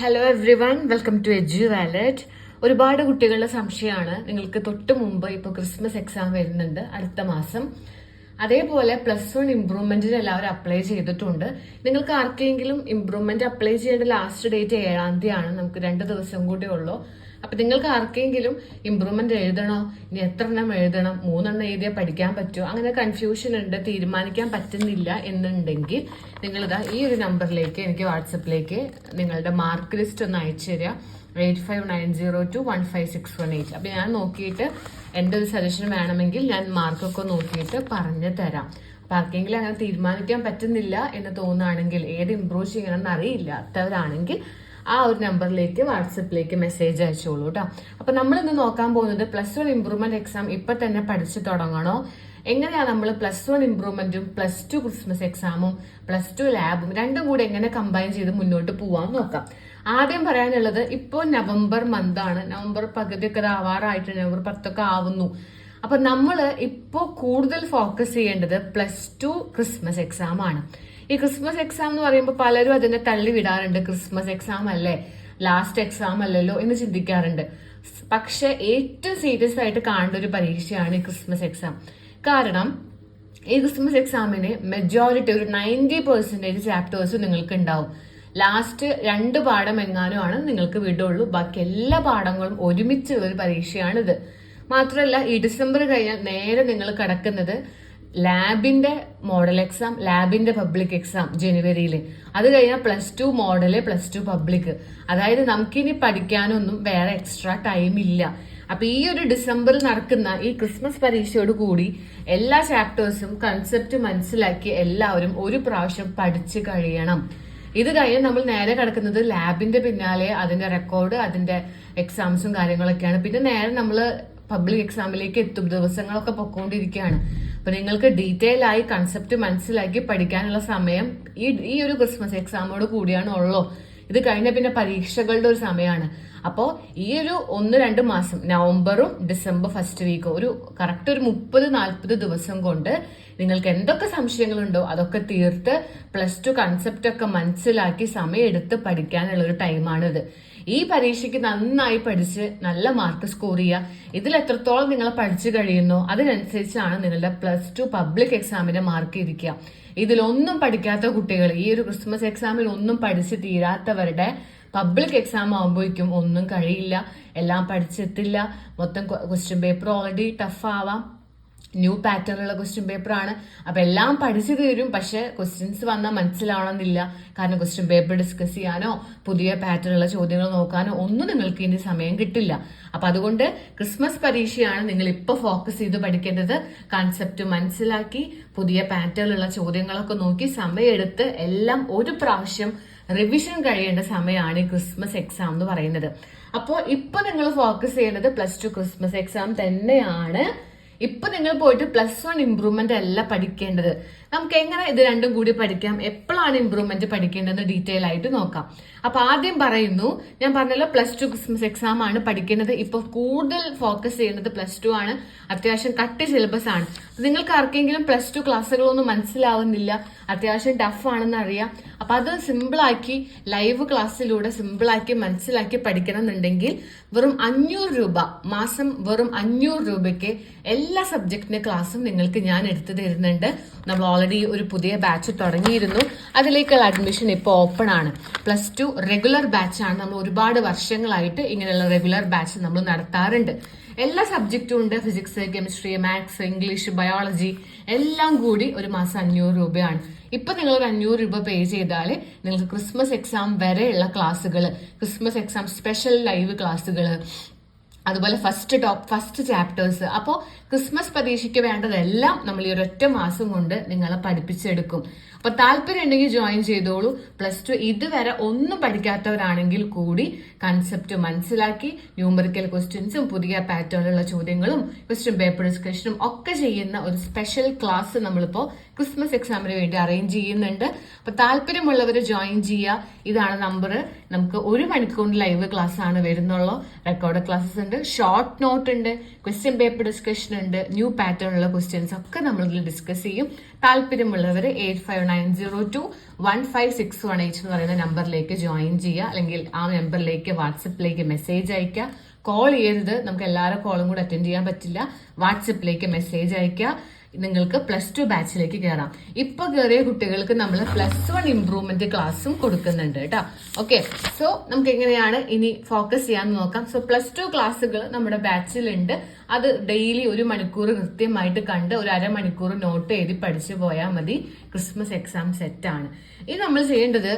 Hello everyone welcome to Edu Wallet ഒരുപാട് കുട്ടികളുടെ സംശയമാണ്. നിങ്ങൾക്ക് തൊട്ട് മുമ്പ് ഇപ്പോൾ ക്രിസ്മസ് എക്സാം വരുന്നുണ്ട് അടുത്ത മാസം. അതേപോലെ പ്ലസ് വൺ ഇമ്പ്രൂവ്മെന്റിന് എല്ലാവരും അപ്ലൈ ചെയ്തിട്ടുണ്ട്. നിങ്ങൾക്ക് ആർക്കെങ്കിലും ഇംപ്രൂവ്മെന്റ് അപ്ലൈ ചെയ്യേണ്ട ലാസ്റ്റ് ഡേറ്റ് ഏഴാം തീയതിയാണ് നമുക്ക് രണ്ട് ദിവസം കൂടി ഉള്ളൂ. അപ്പൊ നിങ്ങൾക്ക് ആർക്കെങ്കിലും ഇംപ്രൂവ്മെന്റ് എഴുതണോ? ഇനി എത്ര എണ്ണം എഴുതണം? മൂന്നെണ്ണം എഴുതിയാൽ പഠിക്കാൻ പറ്റുമോ അങ്ങനെ കൺഫ്യൂഷൻ ഉണ്ട് തീരുമാനിക്കാൻ പറ്റുന്നില്ല എന്നുണ്ടെങ്കിൽ നിങ്ങളിതാ ഈ ഒരു നമ്പറിലേക്ക് എനിക്ക് വാട്സപ്പിലേക്ക് നിങ്ങളുടെ മാർക്ക് ലിസ്റ്റ് ഒന്ന് അയച്ചു തരിക eight five nine zero two one five six one eight അപ്പൊ ഞാൻ നോക്കിയിട്ട് എന്റെ ഒരു സജഷൻ വേണമെങ്കിൽ ഞാൻ മാർക്കൊക്കെ നോക്കിയിട്ട് പറഞ്ഞു തരാം. അപ്പൊ ആർക്കെങ്കിലും അങ്ങനെ തീരുമാനിക്കാൻ പറ്റുന്നില്ല എന്ന് തോന്നുകയാണെങ്കിൽ ഏത് ഇമ്പ്രൂവ് ചെയ്യണമെന്ന് അറിയില്ലാത്തവരാണെങ്കിൽ ആ ഒരു നമ്പറിലേക്ക് വാട്സപ്പിലേക്ക് മെസ്സേജ് അയച്ചോളൂ കേട്ടോ നമ്മൾ ഇന്ന് നോക്കാൻ പോകുന്നത് പ്ലസ് വൺ ഇമ്പ്രൂവ്മെന്റ് എക്സാം ഇപ്പൊ തന്നെ പഠിച്ചു തുടങ്ങണോ? എങ്ങനെയാ നമ്മൾ പ്ലസ് വൺ ഇമ്പ്രൂവ്മെന്റും പ്ലസ് ടു ക്രിസ്മസ് എക്സാമും പ്ലസ് ടു ലാബും രണ്ടും കൂടെ എങ്ങനെ കമ്പൈൻ ചെയ്ത് മുന്നോട്ട് പോവാൻ നോക്കാം. ആദ്യം പറയാനുള്ളത് ഇപ്പോൾ നവംബർ മന്ത് ആണ്. നവംബർ പകുതിയൊക്കെ ആവാറായിട്ട് നവംബർ പത്തൊക്കെ ആവുന്നു. അപ്പൊ നമ്മൾ ഇപ്പോൾ കൂടുതൽ ഫോക്കസ് ചെയ്യേണ്ടത് പ്ലസ് ടു ക്രിസ്മസ് എക്സാം ആണ്. ഈ ക്രിസ്മസ് എക്സാം എന്ന് പറയുമ്പോൾ പലരും അതിനെ തള്ളി വിടാറുണ്ട്. ക്രിസ്മസ് എക്സാം അല്ലേ? ലാസ്റ്റ് എക്സാം അല്ലല്ലോ എന്ന് ചിന്തിക്കാറുണ്ട്. പക്ഷെ ഏറ്റവും സീരിയസ് ആയിട്ട് കാണേണ്ട ഒരു പരീക്ഷയാണ് ഈ ക്രിസ്മസ് എക്സാം കാരണം ഈ ക്രിസ്മസ് എക്സാമിന് മെജോറിറ്റി ഒരു നയന്റി പെർസെന്റേജ് ചാപ്റ്റേഴ്സ് നിങ്ങൾക്ക് ഉണ്ടാവും ലാസ്റ്റ് രണ്ട് പാഠം എങ്ങാനും ആണ് നിങ്ങൾക്ക് വിടുള്ളൂ. ബാക്കി എല്ലാ പാഠങ്ങളും ഒരുമിച്ചുള്ള ഒരു പരീക്ഷയാണിത്. മാത്രമല്ല ഈ ഡിസംബർ കഴിഞ്ഞാൽ നേരെ നിങ്ങൾ കടക്കുന്നത് ലാബിന്റെ മോഡൽ എക്സാം ലാബിന്റെ പബ്ലിക് എക്സാം ജനുവരിയിൽ അത് കഴിഞ്ഞാൽ plus two model plus two public. അതായത് നമുക്കിനി പഠിക്കാനൊന്നും വേറെ എക്സ്ട്രാ ടൈം ഇല്ല. അപ്പൊ ഈ ഒരു ഡിസംബറിൽ നടക്കുന്ന ഈ ക്രിസ്മസ് പരീക്ഷയോട് കൂടി എല്ലാ ചാപ്റ്റേഴ്സും കൺസെപ്റ്റ് മനസ്സിലാക്കി എല്ലാവരും ഒരു പ്രാവശ്യം പഠിച്ചു കഴിയണം. ഇത് കഴിഞ്ഞ് നമ്മൾ നേരെ കിടക്കുന്നത് ലാബിന്റെ പിന്നാലെ അതിന്റെ റെക്കോർഡ് അതിന്റെ എക്സാംസും കാര്യങ്ങളൊക്കെയാണ്. പിന്നെ നേരെ നമ്മൾ പബ്ലിക് എക്സാമിലേക്ക് എത്തും. ദിവസങ്ങളൊക്കെ പൊക്കോണ്ടിരിക്കുകയാണ്. അപ്പൊ നിങ്ങൾക്ക് ഡീറ്റെയിൽ ആയി കൺസെപ്റ്റ് മനസ്സിലാക്കി പഠിക്കാനുള്ള സമയം ഈ ഈ ഒരു ക്രിസ്മസ് എക്സാമോട് കൂടിയാണ് ഉള്ളോ. ഇത് കഴിഞ്ഞ പിന്നെ പരീക്ഷകളുടെ ഒരു സമയമാണ്. അപ്പോൾ ഈ ഒരു ഒന്ന് രണ്ട് മാസം നവംബറും ഡിസംബർ ഫസ്റ്റ് വീക്കും ഒരു കറക്റ്റ് ഒരു മുപ്പത് നാൽപ്പത് ദിവസം കൊണ്ട് നിങ്ങൾക്ക് എന്തൊക്കെ സംശയങ്ങളുണ്ടോ അതൊക്കെ തീർത്ത് പ്ലസ് ടു കൺസെപ്റ്റ് ഒക്കെ മനസ്സിലാക്കി സമയമെടുത്ത് പഠിക്കാനുള്ള ഒരു ടൈമാണിത് ഈ പരീക്ഷയ്ക്ക് നന്നായി പഠിച്ച് നല്ല മാർക്ക് സ്കോർ ചെയ്യുക. ഇതിൽ എത്രത്തോളം നിങ്ങൾ പഠിച്ചു കഴിയുന്നോ അതിനനുസരിച്ചാണ് നിങ്ങളുടെ പ്ലസ് ടു പബ്ലിക് എക്സാമിന്റെ മാർക്ക് ഇരിക്കുക. ഇതിലൊന്നും പഠിക്കാത്ത കുട്ടികൾ ഈ ഒരു ക്രിസ്മസ് എക്സാമിൽ ഒന്നും പഠിച്ച് തീരാത്തവരുടെ പബ്ലിക് എക്സാം ആകുമ്പോഴേക്കും ഒന്നും കഴിയില്ല എല്ലാം പഠിച്ചെത്തില്ല മൊത്തം ക്വസ്റ്റ്യൻ പേപ്പർ ഓൾറെഡി ടഫ് ആവാം. ന്യൂ പാറ്റേണിലുള്ള ക്വസ്റ്റ്യൻ ആണ്. അപ്പൊ എല്ലാം പഠിച്ചു തീരും പക്ഷേ ക്വസ്റ്റ്യൻസ് വന്നാൽ മനസ്സിലാവണമെന്നില്ല. കാരണം ക്വസ്റ്റ്യൻ പേപ്പർ ഡിസ്കസ് ചെയ്യാനോ പുതിയ പാറ്റേണുള്ള ചോദ്യങ്ങൾ നോക്കാനോ ഒന്നും നിങ്ങൾക്ക് ഇനി സമയം കിട്ടില്ല. അപ്പൊ അതുകൊണ്ട് ക്രിസ്മസ് പരീക്ഷയാണ് നിങ്ങൾ ഇപ്പോൾ ഫോക്കസ് ചെയ്ത് പഠിക്കേണ്ടത്. കൺസെപ്റ്റ് മനസ്സിലാക്കി പുതിയ പാറ്റേണിലുള്ള ചോദ്യങ്ങളൊക്കെ നോക്കി സമയമെടുത്ത് എല്ലാം ഒരു പ്രാവശ്യം റിവിഷൻ കഴിയേണ്ട സമയമാണ് ഈ ക്രിസ്മസ് എക്സാം എന്ന് പറയുന്നത്. അപ്പോൾ ഇപ്പൊ നിങ്ങൾ ഫോക്കസ് ചെയ്യേണ്ടത് പ്ലസ് ടു ക്രിസ്മസ് എക്സാം തന്നെയാണ്. ഇപ്പൊ നിങ്ങൾ പോയിട്ട് പ്ലസ് വൺ ഇംപ്രൂവ്മെന്റ് അല്ല പഠിക്കേണ്ടത്. നമുക്ക് എങ്ങനെ ഇത് രണ്ടും കൂടി പഠിക്കാം? എപ്പോഴാണ് ഇമ്പ്രൂവ്മെന്റ് പഠിക്കേണ്ടത് ഡീറ്റെയിൽ ആയിട്ട് നോക്കാം. അപ്പൊ ആദ്യം പറയുന്നു ഞാൻ പറഞ്ഞല്ലോ പ്ലസ് ടു ക്രിസ്മസ് എക്സാം ആണ് പഠിക്കേണ്ടത് ഇപ്പൊ കൂടുതൽ ഫോക്കസ് ചെയ്യുന്നത് പ്ലസ് ടു ആണ്. അത്യാവശ്യം കട്ടി സിലബസ് ആണ്. നിങ്ങൾക്ക് ആർക്കെങ്കിലും പ്ലസ് ടു ക്ലാസ്സുകളൊന്നും മനസ്സിലാവുന്നില്ല അത്യാവശ്യം ടഫ് ആണെന്ന് അറിയാം. അപ്പൊ അത് സിമ്പിളാക്കി ലൈവ് ക്ലാസ്സിലൂടെ സിമ്പിളാക്കി മനസ്സിലാക്കി പഠിക്കണം എന്നുണ്ടെങ്കിൽ വെറും അഞ്ഞൂറ് രൂപ മാസം വെറും അഞ്ഞൂറ് രൂപയ്ക്ക് എല്ലാ സബ്ജക്റ്റിന്റെ ക്ലാസ്സും നിങ്ങൾക്ക് ഞാൻ എടുത്തു തരുന്നുണ്ട്. നമ്മൾ ഓൾറെഡി ഒരു പുതിയ ബാച്ച് തുടങ്ങിയിരുന്നു. അതിലേക്കുള്ള അഡ്മിഷൻ ഇപ്പോൾ ഓപ്പൺ ആണ്. പ്ലസ് ടു റെഗുലർ ബാച്ച് ആണ്. നമ്മൾ ഒരുപാട് വർഷങ്ങളായിട്ട് ഇങ്ങനെയുള്ള റെഗുലർ ബാച്ച് നമ്മൾ നടത്താറുണ്ട്. എല്ലാ സബ്ജക്റ്റും ഉണ്ട്. Physics chemistry maths English biology എല്ലാം കൂടി ഒരു മാസം അഞ്ഞൂറ് രൂപയാണ്. ഇപ്പൊ നിങ്ങൾ ഒരു അഞ്ഞൂറ് രൂപ പേ ചെയ്താൽ നിങ്ങൾക്ക് ക്രിസ്മസ് എക്സാം വരെയുള്ള ക്ലാസ്സുകൾ ക്രിസ്മസ് എക്സാം സ്പെഷ്യൽ ലൈവ് ക്ലാസ്സുകൾ അതുപോലെ ഫസ്റ്റ് ടോപ്പ് ഫസ്റ്റ് ചാപ്റ്റേഴ്സ് അപ്പോൾ ക്രിസ്മസ് പരീക്ഷയ്ക്ക് വേണ്ടതെല്ലാം നമ്മൾ ഈ ഒരൊറ്റ മാസം കൊണ്ട് നിങ്ങളെ പഠിപ്പിച്ചെടുക്കും. അപ്പൊ താല്പര്യം ഉണ്ടെങ്കിൽ ജോയിൻ ചെയ്തോളൂ. പ്ലസ് ടു ഇതുവരെ ഒന്നും പഠിക്കാത്തവരാണെങ്കിൽ കൂടി കൺസെപ്റ്റ് മനസ്സിലാക്കി ന്യൂമറിക്കൽ ക്വസ്റ്റ്യൻസും പുതിയ പാറ്റേണിലുള്ള ചോദ്യങ്ങളും ക്വസ്റ്റ്യൻ പേപ്പർ ഡിസ്കഷനും ഒക്കെ ചെയ്യുന്ന ഒരു സ്പെഷ്യൽ ക്ലാസ് നമ്മളിപ്പോ ക്രിസ്മസ് എക്സാമിന് വേണ്ടി അറേഞ്ച് ചെയ്യുന്നുണ്ട്. അപ്പൊ താല്പര്യമുള്ളവർ ജോയിൻ ചെയ്യുക. ഇതാണ് നമ്പർ നമുക്ക് ഒരു മണിക്കൂർ ലൈവ് ക്ലാസ് ആണ് വരുന്നുള്ളൂ. റെക്കോർഡ് ക്ലാസ്സസ് ഉണ്ട്. ഷോർട്ട് നോട്ട് ഉണ്ട്. ക്വസ്റ്റ്യൻ പേപ്പർ ഡിസ്കഷൻ ഉണ്ട്. ന്യൂ പാറ്റേൺ ഉള്ള ക്വസ്റ്റ്യൻസ് ഒക്കെ നമ്മൾ ഡിസ്കസ് ചെയ്യും. താല്പര്യമുള്ളവർ eight five nine zero two one five six one eight എന്ന് പറയുന്ന നമ്പറിലേക്ക് ജോയിൻ ചെയ്യുക. അല്ലെങ്കിൽ ആ നമ്പറിലേക്ക് വാട്സപ്പിലേക്ക് മെസ്സേജ് അയക്കുക കോൾ ചെയ്യരുത്. നമുക്ക് എല്ലാവരും കോളും കൂടെ അറ്റൻഡ് ചെയ്യാൻ പറ്റില്ല. വാട്സപ്പിലേക്ക് മെസ്സേജ് അയക്കുക നിങ്ങൾക്ക് പ്ലസ് ടു ബാച്ചിലേക്ക് കയറാം ഇപ്പൊ കയറിയ കുട്ടികൾക്ക് നമ്മൾ പ്ലസ് വൺ ഇംപ്രൂവ്മെന്റ് ക്ലാസ്സും കൊടുക്കുന്നുണ്ട് കേട്ടോ. ഓക്കെ സോ നമുക്ക് എങ്ങനെയാണ് ഇനി ഫോക്കസ് ചെയ്യാൻ നോക്കാം. സോ പ്ലസ് ടു ക്ലാസ്സുകൾ നമ്മുടെ ബാച്ചിലുണ്ട് അത് ഡെയിലി ഒരു മണിക്കൂർ കൃത്യമായിട്ട് കണ്ട് ഒരു അരമണിക്കൂർ നോട്ട് എഴുതി പഠിച്ചു പോയാൽ മതി. ക്രിസ്മസ് എക്സാം സെറ്റ് ആണ്. ഇനി നമ്മൾ ചെയ്യേണ്ടത്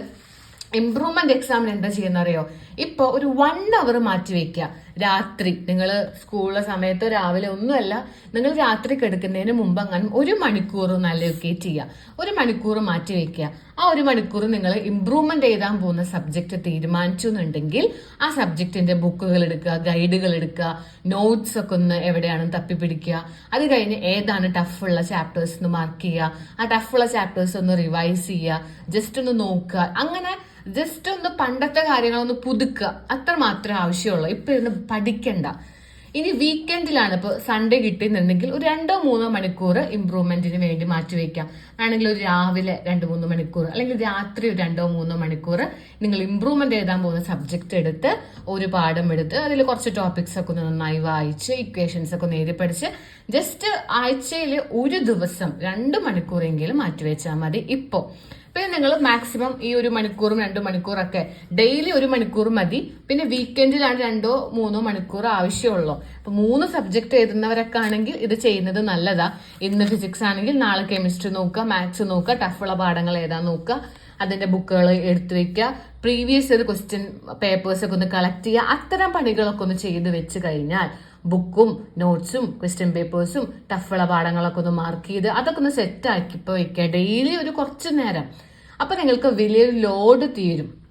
ഇംപ്രൂവ്മെന്റ് എക്സാമിന് എന്താ ചെയ്യുന്ന അറിയോ ഇപ്പൊ ഒരു വൺ അവർ മാറ്റി വെക്കുക രാത്രി. നിങ്ങൾ സ്കൂളിലെ സമയത്തോ രാവിലെ ഒന്നുമല്ല നിങ്ങൾ രാത്രി കിടക്കുന്നതിന് മുമ്പ് അങ്ങനെ ഒരു മണിക്കൂർ നല്ലതൊക്കെ ചെയ്യുക ഒരു മണിക്കൂർ മാറ്റി വെക്കുക ആ ഒരു മണിക്കൂർ നിങ്ങൾ ഇമ്പ്രൂവ്മെന്റ് എഴുതാൻ പോകുന്ന സബ്ജക്റ്റ് തീരുമാനിച്ചു എന്നുണ്ടെങ്കിൽ ആ സബ്ജക്റ്റിന്റെ ബുക്കുകൾ എടുക്കുക ഗൈഡുകൾ എടുക്കുക നോട്ട്സ് ഒക്കെ ഒന്ന് തപ്പി തപ്പിപ്പിടിക്കുക. അത് കഴിഞ്ഞ് ഏതാണ് ടഫുള്ള ചാപ്റ്റേഴ്സ് എന്ന് മാർക്ക് ചെയ്യുക. ആ ടഫുള്ള ചാപ്റ്റേഴ്സ് ഒന്ന് റിവൈസ് ചെയ്യുക. ജസ്റ്റ് ഒന്ന് നോക്കുക. അങ്ങനെ ജസ്റ്റ് ഒന്ന് പണ്ടത്തെ കാര്യങ്ങളൊന്ന് പുതുക്കുക. അത്ര മാത്രമേ ആവശ്യമുള്ളൂ. ഇപ്പൊ ഇരുന്ന് പഠിക്കണ്ട. ഇനി വീക്കെൻഡിലാണ് ഇപ്പോൾ സൺഡേ കിട്ടിയെന്നുണ്ടെങ്കിൽ ഒരു രണ്ടോ മൂന്നോ മണിക്കൂർ ഇമ്പ്രൂവ്മെന്റിന് വേണ്ടി മാറ്റിവെക്കാം ആണെങ്കിൽ ഒരു രാവിലെ രണ്ട് മൂന്ന് മണിക്കൂർ അല്ലെങ്കിൽ രാത്രി ഒരു രണ്ടോ മൂന്നോ മണിക്കൂർ നിങ്ങൾ ഇമ്പ്രൂവ്മെന്റ് എഴുതാൻ പോകുന്ന സബ്ജക്റ്റ് എടുത്ത് ഒരു പാഠം എടുത്ത് അതിൽ കുറച്ച് ടോപ്പിക്സ് ഒക്കെ ഒന്ന് നന്നായി വായിച്ച് ഇക്വേഷൻസ് ഒക്കെ നേരി പഠിച്ച് ജസ്റ്റ് ആഴ്ചയിൽ ഒരു ദിവസം രണ്ട് മണിക്കൂറെങ്കിലും മാറ്റിവെച്ചാൽ മതി ഇപ്പോൾ പിന്നെ നിങ്ങൾ മാക്സിമം ഈ ഒരു മണിക്കൂറും രണ്ട് മണിക്കൂറൊക്കെ ഡെയിലി ഒരു മണിക്കൂർ മതി. പിന്നെ വീക്കെൻഡിലാണ് രണ്ടോ മൂന്നോ മണിക്കൂർ ആവശ്യമുള്ളൂ. അപ്പൊ മൂന്ന് സബ്ജക്ട് എഴുതുന്നവരൊക്കെ ആണെങ്കിൽ ഇത് ചെയ്യുന്നത് നല്ലതാ. ഇന്ന് ഫിസിക്സ് ആണെങ്കിൽ നാളെ കെമിസ്ട്രി നോക്കുക മാത്സ് നോക്കുക ടഫുള്ള പാഠങ്ങൾ ഏതാ നോക്കുക അതിന്റെ ബുക്കുകൾ എടുത്തു വെക്കുക പ്രീവിയസ് ഒരു ക്വസ്റ്റ്യൻ പേപ്പേഴ്സ് ഒക്കെ ഒന്ന് കളക്ട് ചെയ്യുക അത്തരം പണികളൊക്കെ ഒന്ന് ചെയ്ത് വെച്ച് കഴിഞ്ഞാൽ ബുക്കും നോട്ട്സും ക്വസ്റ്റ്യൻ പേപ്പേഴ്സും ടഫുള്ള പാഠങ്ങളൊക്കെ ഒന്ന് മാർക്ക് ചെയ്ത് അതൊക്കെ ഒന്ന് സെറ്റാക്കി ഇപ്പോൾ വെക്കുക ഡെയിലി ഒരു കുറച്ച് നേരം. അപ്പൊ നിങ്ങൾക്ക് വലിയൊരു ലോഡ് തീരും.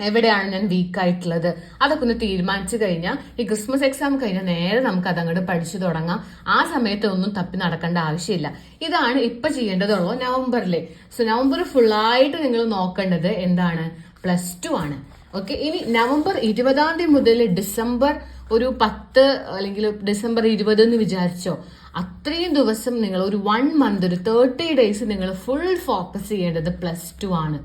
എവിടെയാണ് ഞാൻ വീക്ക് ആയിട്ടുള്ളത്? അതൊക്കെ ഒന്ന് തീരുമാനിച്ചു കഴിഞ്ഞാൽ ഈ ക്രിസ്മസ് എക്സാം കഴിഞ്ഞാൽ നേരെ നമുക്ക് അതങ്ങോട്ട് പഠിച്ചു തുടങ്ങാം. ആ സമയത്ത് ഒന്നും തപ്പി നടക്കേണ്ട ആവശ്യമില്ല. ഇതാണ് ഇപ്പൊ ചെയ്യേണ്ടതുള്ളൂ നവംബറിലെ. സോ നവംബർ ഫുള്ളായിട്ട് നിങ്ങൾ നോക്കേണ്ടത് എന്താണ്? പ്ലസ് ടു ആണ്. ഓക്കെ ഇനി നവംബർ ഇരുപതാം തീയതി മുതൽ ഡിസംബർ ഒരു പത്ത് അല്ലെങ്കിൽ ഡിസംബർ ഇരുപത് എന്ന് വിചാരിച്ചോ അത്രയും ദിവസം നിങ്ങൾ ഒരു വൺ മന്ത് ഒരു തേർട്ടി ഡേയ്സ് നിങ്ങൾ ഫുൾ ഫോക്കസ് ചെയ്യേണ്ടത് പ്ലസ് ടു ആണ്.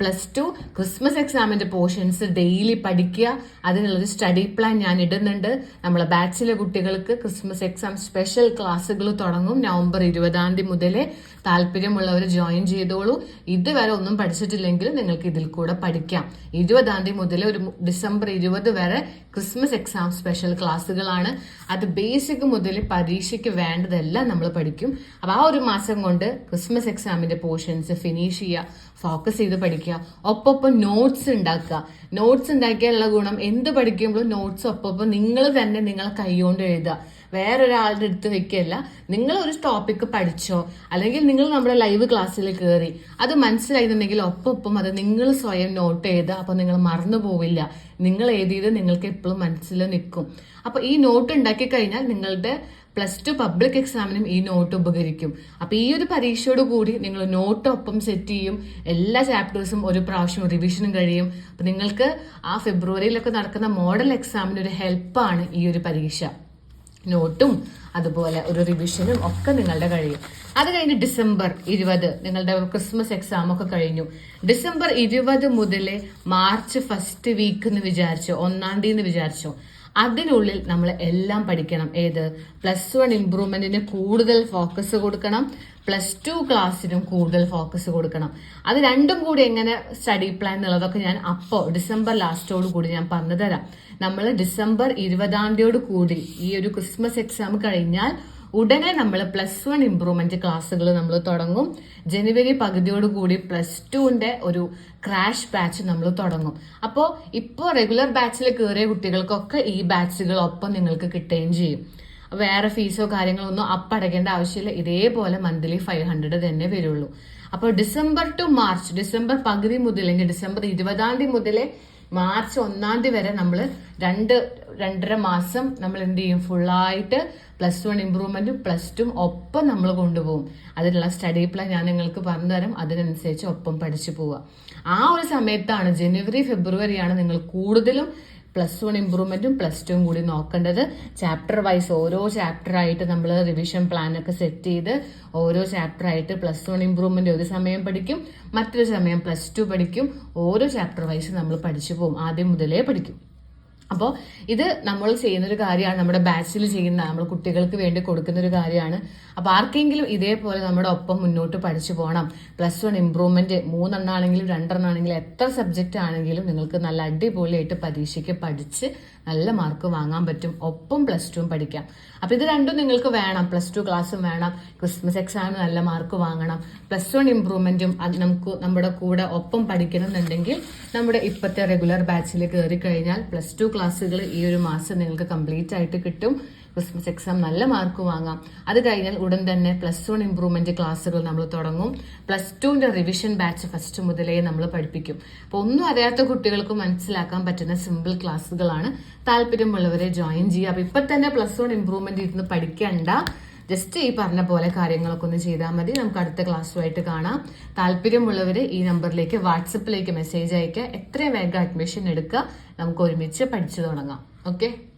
പ്ലസ് ടു ക്രിസ്മസ് എക്സാമിന്റെ പോർഷൻസ് ഡെയിലി പഠിക്കുക. അതിനുള്ളൊരു സ്റ്റഡി പ്ലാൻ ഞാൻ ഇടുന്നുണ്ട്. നമ്മളെ ബാച്ചിലെ കുട്ടികൾക്ക് ക്രിസ്മസ് എക്സാം സ്പെഷ്യൽ ക്ലാസ്സുകൾ തുടങ്ങും. നവംബർ ഇരുപതാം തീയതി മുതലേ താല്പര്യമുള്ളവർ ജോയിൻ ചെയ്തോളൂ. ഇതുവരെ ഒന്നും പഠിച്ചിട്ടില്ലെങ്കിലും നിങ്ങൾക്ക് ഇതിൽ കൂടെ പഠിക്കാം. ഇരുപതാം തീയതി മുതൽ ഒരു ഡിസംബർ ഇരുപത് വരെ ക്രിസ്മസ് എക്സാം സ്പെഷ്യൽ ക്ലാസ്സുകളാണ്. അത് ബേസിക് മുതൽ പരീക്ഷയ്ക്ക് വേണ്ടതെല്ലാം നമ്മൾ പഠിക്കും. അപ്പോൾ ആ ഒരു മാസം കൊണ്ട് ക്രിസ്മസ് എക്സാമിന്റെ പോർഷൻസ് ഫിനിഷ് ചെയ്യുക. ഫോക്കസ് ചെയ്ത് പഠിക്കുക. ഒപ്പം നോട്ട്സ് ഉണ്ടാക്കുക. നോട്ട്സ് ഉണ്ടാക്കിയാലുള്ള ഗുണം എന്ത് പഠിക്കുമ്പോഴും നോട്ട്സ് ഒപ്പം നിങ്ങൾ തന്നെ നിങ്ങളെ കൈകൊണ്ട് എഴുതുക. വേറൊരാളുടെ അടുത്ത് വെക്കുകയല്ല നിങ്ങൾ ഒരു ടോപ്പിക്ക് പഠിച്ചോ അല്ലെങ്കിൽ നിങ്ങൾ നമ്മുടെ ലൈവ് ക്ലാസ്സിൽ കയറി അത് മനസ്സിലായിരുന്നുണ്ടെങ്കിൽ ഒപ്പം അത് നിങ്ങൾ സ്വയം നോട്ട് ചെയ്ത് അപ്പോൾ നിങ്ങൾ മറന്നു പോവില്ല. നിങ്ങൾ എഴുതിയത് നിങ്ങൾക്ക് എപ്പോഴും മനസ്സിൽ നിൽക്കും. അപ്പോൾ ഈ നോട്ട് ഉണ്ടാക്കി കഴിഞ്ഞാൽ നിങ്ങളുടെ പ്ലസ് ടു പബ്ലിക് എക്സാമിനും ഈ നോട്ട് ഉപകരിക്കും. അപ്പോൾ ഈ ഒരു പരീക്ഷയോട് കൂടി നിങ്ങൾ നോട്ട് ഒപ്പം സെറ്റ് ചെയ്യും. എല്ലാ ചാപ്റ്റേഴ്സും ഒരു പ്രാവശ്യം റിവിഷനും കഴിയും. അപ്പൊ നിങ്ങൾക്ക് ആ ഫെബ്രുവരിയിലൊക്കെ നടക്കുന്ന മോഡൽ എക്സാമിന് ഒരു ഹെൽപ്പാണ് ഈ ഒരു പരീക്ഷ. നോട്ടും അതുപോലെ ഒരു റിവിഷനും ഒക്കെ നിങ്ങളുടെ കഴിയും. അത് കഴിഞ്ഞ് ഡിസംബർ ഇരുപത് നിങ്ങളുടെ ക്രിസ്മസ് എക്സാം ഒക്കെ കഴിഞ്ഞു. ഡിസംബർ ഇരുപത് മുതൽ മാർച്ച് ഫസ്റ്റ് വീക്ക് എന്ന് വിചാരിച്ചോ ഒന്നാം തീയതി എന്ന് വിചാരിച്ചോ. അതിനുള്ളിൽ നമ്മൾ എല്ലാം പഠിക്കണം. ഏത്? പ്ലസ് വൺ ഇമ്പ്രൂവ്മെന്റിന് കൂടുതൽ ഫോക്കസ് കൊടുക്കണം. പ്ലസ് ടു ക്ലാസ്സിനും കൂടുതൽ ഫോക്കസ് കൊടുക്കണം. അത് രണ്ടും കൂടി എങ്ങനെ സ്റ്റഡി പ്ലാൻ എന്നുള്ളതൊക്കെ ഞാൻ അപ്പോൾ ഡിസംബർ ലാസ്റ്റോട് കൂടി ഞാൻ പറഞ്ഞു തരാം നമ്മൾ ഡിസംബർ ഇരുപതാം തീയതിയോട് കൂടി ഈ ഒരു ക്രിസ്മസ് എക്സാം കഴിഞ്ഞാൽ ഉടനെ നമ്മൾ പ്ലസ് വൺ ഇംപ്രൂവ്മെന്റ് ക്ലാസ്സുകൾ നമ്മൾ തുടങ്ങും. ജനുവരി പകുതിയോട് കൂടി പ്ലസ് ടുവിന്റെ ഒരു ക്രാഷ് ബാച്ച് നമ്മൾ തുടങ്ങും. അപ്പോൾ ഇപ്പോൾ റെഗുലർ ബാച്ചിൽ കയറിയ കുട്ടികൾക്കൊക്കെ ഈ ബാച്ചുകൾ ഒപ്പം നിങ്ങൾക്ക് കിട്ടുകയും ചെയ്യും. വേറെ ഫീസോ കാര്യങ്ങളോ ഒന്നും അപ്പടയ്ക്കേണ്ട ആവശ്യമില്ല. ഇതേപോലെ മന്ത്ലി ഫൈവ് ഹൺഡ്രഡ് തന്നെ വരുള്ളൂ. അപ്പോൾ ഡിസംബർ ടു മാർച്ച് ഡിസംബർ പകുതി മുതൽ അല്ലെങ്കിൽ ഡിസംബർ ഇരുപതാം തീയതി മുതലേ മാർച്ച് ഒന്നാം തീയതി വരെ നമ്മൾ രണ്ട് രണ്ടര മാസം നമ്മൾ എന്ത് ചെയ്യും? ഫുള്ളായിട്ട് പ്ലസ് വൺ ഇമ്പ്രൂവ്മെന്റും പ്ലസ് ടും ഒപ്പം നമ്മൾ കൊണ്ടുപോകും. അതിനുള്ള സ്റ്റഡി പ്ലാൻ ഞാൻ നിങ്ങൾക്ക് പറഞ്ഞു തരാം. അതിനനുസരിച്ച് ഒപ്പം പഠിച്ചു പോവുക. ആ ഒരു സമയത്താണ് ജനുവരി ഫെബ്രുവരിയാണ് നിങ്ങൾ കൂടുതലും പ്ലസ് വൺ ഇമ്പ്രൂവ്മെന്റും പ്ലസ് ടുവും കൂടി നോക്കേണ്ടത്. ചാപ്റ്റർ വൈസ് ഓരോ ചാപ്റ്റർ ആയിട്ട് നമ്മൾ റിവിഷൻ പ്ലാൻ ഒക്കെ സെറ്റ് ചെയ്ത് ഓരോ ചാപ്റ്റർ ആയിട്ട് പ്ലസ് വൺ ഇമ്പ്രൂവ്മെന്റ് ഒരു സമയം പഠിക്കും മറ്റൊരു സമയം പ്ലസ് ടു പഠിക്കും. ഓരോ ചാപ്റ്റർ വൈസ് നമ്മൾ പഠിച്ചു പോകും. ആദ്യം മുതലേ പഠിക്കും. അപ്പോൾ ഇത് നമ്മൾ ചെയ്യുന്ന ഒരു കാര്യമാണ് നമ്മുടെ ബാച്ചിൽ ചെയ്യുന്ന നമ്മൾ കുട്ടികൾക്ക് വേണ്ടി കൊടുക്കുന്ന ഒരു കാര്യമാണ്. അപ്പോൾ ആർക്കെങ്കിലും ഇതേപോലെ നമ്മുടെ ഒപ്പം മുന്നോട്ട് പഠിച്ചു പോകണം. പ്ലസ് വൺ ഇമ്പ്രൂവ്മെന്റ് മൂന്നെണ്ണാണെങ്കിലും രണ്ടെണ്ണാണെങ്കിലും എത്ര സബ്ജക്റ്റ് ആണെങ്കിലും നിങ്ങൾക്ക് നല്ല അടിപൊളിയായിട്ട് പരീക്ഷയ്ക്ക് പഠിച്ച് നല്ല മാർക്ക് വാങ്ങാൻ പറ്റും. ഒപ്പം പ്ലസ് ടുവും പഠിക്കാം. അപ്പോൾ ഇത് രണ്ടും നിങ്ങൾക്ക് വേണം. പ്ലസ് ടു ക്ലാസ്സും വേണം. ക്രിസ്മസ് എക്സാമിന് നല്ല മാർക്ക് വാങ്ങണം. പ്ലസ് വൺ ഇമ്പ്രൂവ്മെന്റും അത് നമുക്ക് നമ്മുടെ കൂടെ ഒപ്പം പഠിക്കണമെന്നുണ്ടെങ്കിൽ നമ്മുടെ ഇപ്പോഴത്തെ റെഗുലർ ബാച്ചിൽ കയറി കഴിഞ്ഞാൽ പ്ലസ് ടു ക്ലാസ്സുകൾ ഈ ഒരു മാസം നിങ്ങൾക്ക് കംപ്ലീറ്റ് ആയിട്ട് കിട്ടും. ക്രിസ്മസ് എക്സാം നല്ല മാർക്ക് വാങ്ങാം. അത് കഴിഞ്ഞാൽ ഉടൻ തന്നെ പ്ലസ് വൺ ഇമ്പ്രൂവ്മെന്റ് ക്ലാസ്സുകൾ നമ്മൾ തുടങ്ങും. പ്ലസ് ടുവിന്റെ റിവിഷൻ ബാച്ച് ഫസ്റ്റ് മുതലേ നമ്മൾ പഠിപ്പിക്കും. അപ്പോൾ ഒന്നും അറിയാത്ത കുട്ടികൾക്ക് മനസ്സിലാക്കാൻ പറ്റുന്ന സിമ്പിൾ ക്ലാസ്സുകളാണ് താല്പര്യമുള്ളവരെ ജോയിൻ ചെയ്യുക. അപ്പോൾ ഇപ്പം തന്നെ പ്ലസ് വൺ ഇമ്പ്രൂവ്മെന്റ് ഇരുന്ന് പഠിക്കണ്ട. ജസ്റ്റ് ഈ പറഞ്ഞ പോലെ കാര്യങ്ങളൊക്കെ ഒന്ന് ചെയ്താൽ മതി. നമുക്ക് അടുത്ത ക്ലാസ്സുമായിട്ട് കാണാം. താല്പര്യമുള്ളവർ ഈ നമ്പറിലേക്ക് വാട്സപ്പിലേക്ക് മെസ്സേജ് അയക്കുക. എത്രയും വേഗം അഡ്മിഷൻ എടുക്കുക. നമുക്ക് ഒരുമിച്ച് പഠിച്ചു തുടങ്ങാം. ഓക്കെ